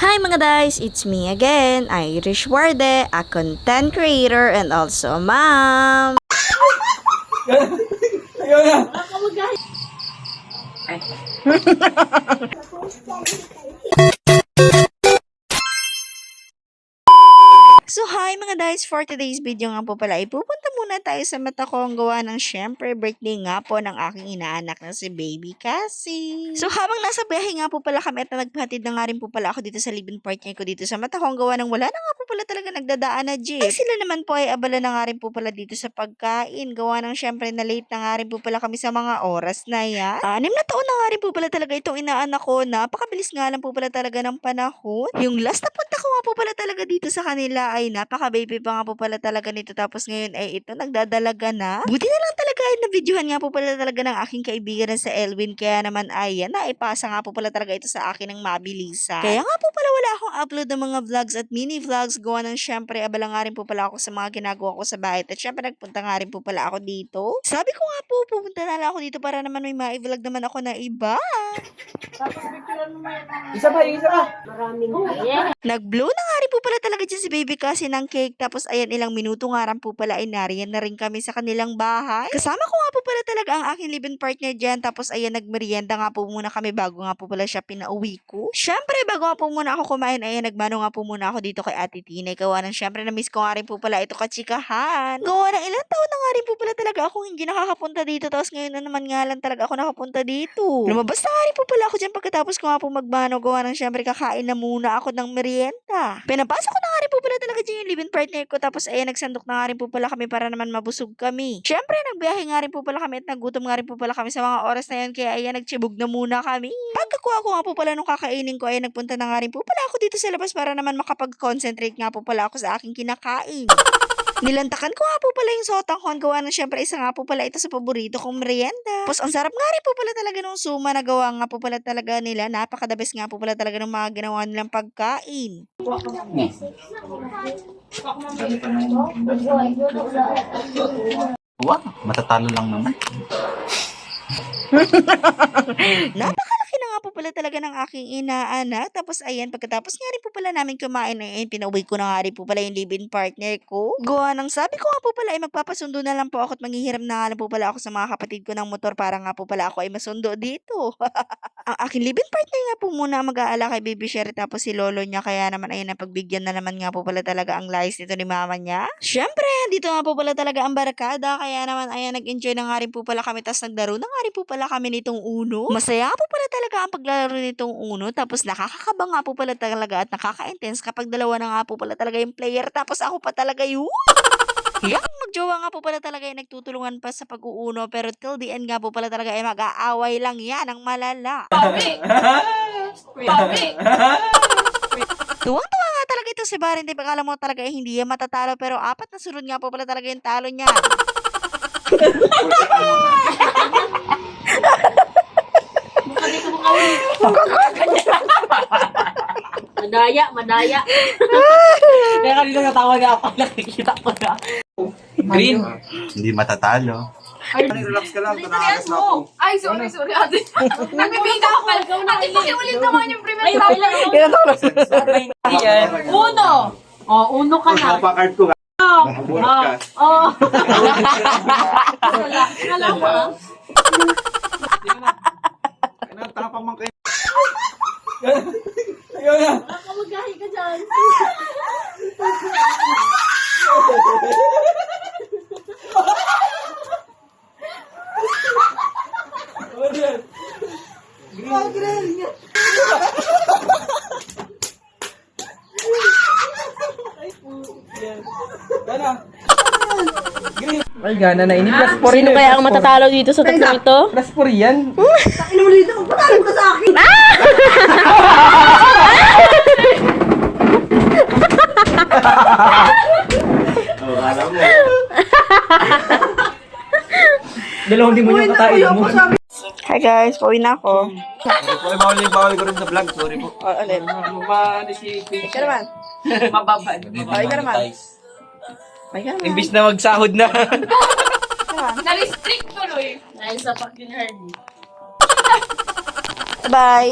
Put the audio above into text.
Hi mga guys, it's me again, Irish Warde, a content creator and also mom. Ayun na. So hi mga guys, for today's video nga po pala, ipupunta muna tayo sa mata ko ang gawa ng syempre birthday nga po ng aking inaanak na si Baby Cassie. So habang nasa biyahe nga po pala kami at nagpahatid na nga rin po pala ako dito sa live-in partner ko dito sa mata ko ang gawa ng wala na nga po pala talaga nagdadaan na jeep. Ay sila naman po ay abala na nga rin po pala dito sa pagkain. Gawa ng syempre na late na nga rin po pala kami sa mga oras na yan. Anim na taon na nga rin po pala talaga itong inaanak ko. Napakabilis nga lang po pala talaga ng panahon. Yung last na punta ko nga po pala talaga dito sa kanila ay napaka-baby pa nga po pala talaga nito. Tapos ngayon ay ito nagdadalaga na. Buti na lang talaga ay na-videohan nga po pala talaga ng aking kaibigan na sa Elwin. Kaya naman ay yan, naipasa nga po pala talaga ito sa akin ng mabilisan. Kaya nga po pala wala akong upload ng mga vlogs at mini vlogs. Gawa ng syempre, abala nga rin po pala ako sa mga ginagawa ko sa bahay. At syempre nagpunta nga rin po pala ako dito. Sabi ko nga po, pupunta na lang ako dito para naman may ma-vlog naman ako na iba. Isa pa, yung isa pa. Nag-blow na nga rin po pala talaga dyan si baby kasi ng cake. Tapos ayan ilang minuto nga rin po pala ay nariyan na rin kami sa kanilang bahay. Kasama ko nga po pala talaga ang aking live-in partner dyan. Tapos ayan nagmerienda nga po muna kami bago nga po pala siya pinauwi ko. Syempre bago nga po muna ako kumain ayan nagmano nga po muna ako dito kay Ate Tina. Gawa ng syempre na-miss ko nga rin po pala ito kachikahan. Gawa ng ilang taon na nga rin po pala talaga ako hindi nakakapunta dito. Tapos ngayon na naman nga lang talaga ako nakapunta dito. Lumabas na nga rin po pala ako dyan pagkatapos ko nga po magmano. Gawa ng syempre kakain na muna ako ng merienda. Pinapasok ko na nga rin po pala talaga dyan yung live-in partner ko. Tapos ayan nagsandok na nga rin po pala kami para naman mabusog kami. Syempre nagbiyahe nga rin po pala kami at nagutom nga rin po pala kami sa mga oras na yun. Kaya ayan nagtsibog na muna kami. Pagkakuha ko nga po pala nung kakainin ko ay nagpunta na nga rin po pala ako dito sa labas para naman makapag-concentrate nga po pala ako sa aking kinakain. Nilantakan ko nga po pala yung sotang kon gawa ng syempre isa nga po pala ito sa paborito kong merienda. Tapos ang sarap nga rin po pala talaga nung suma na gawa nga po pala talaga nila. Napakadabes nga po pala talaga ng mga ginawa nilang pagkain. Wow, matatalo lang naman. Napakalaki po pala talaga ng aking inaanak. Tapos ayan, pagkatapos nga rin po pala namin kumain na yun, pinauwi ko na nga rin po pala yung live-in partner ko. Gawa ng sabi ko nga po pala ay magpapasundo na lang po ako at manghihiram na nga lang po pala ako sa mga kapatid ko ng motor para nga po pala ako ay masundo dito. ang aking live-in partner nga po muna mag-aala kay Baby Sherry tapos si Lolo niya kaya naman ayun napagbigyan na naman nga po pala talaga ang lies nito ni mama niya. Syempre, dito nga po pala talaga ang barakada kaya naman ayan nag-enjoy na nga rin po pala kami tapos naglaro na nga rin po pala kami nitong Uno. Masaya po pala talaga paglaro nitong Uno tapos nakakakaba nga po pala talaga at nakaka-intense kapag dalawa na nga po pala talaga yung player tapos ako pa talaga yun. Yang magjowa nga po pala talaga ay nagtutulungan pa sa pag-uuno pero till the end nga po pala talaga ay mag-aaway lang yan ang malala. Tuwang-tuwa nga talaga ito si Valentine pag alam mo talaga eh, hindi yan matatalo pero apat na sunod nga po pala talaga yung talo niya. Madaya, madaya. Kaya kanina natawa niya ako. Nakikita ko na. Green. Hindi matatalo. Relax ka lang. Tanakas na ako. Ay, sorry, sorry, ate. Nagbibigay ako. Ate, pakiulit naman yung premier Ay, topic. wala. Yan. Uno. Oh, uno ka na. Napakard ko. Oh, Nabuhat ka. oh. Wala. Wala mo. Tapang man kayo. Ayun na. Kamagahi ka dyan. Ayun yan. Yan na. Ay, gana na ini. Plus 4 Sino kaya ang matatalo dito sa tatlo ito? Plus 4 yan. Oh, alam mo. Dalawang di mo yung katain mo. Hi guys, pauwi na ako. Sorry, bawal yung bawal ko rin sa vlog. Sorry po. Oh, ulit. Mababa si Ika naman. Mababa. Ay, ka naman. Ay, ka naman. Imbis na magsahod na. Na-restrict tuloy. Dahil sa fucking herd. Bye!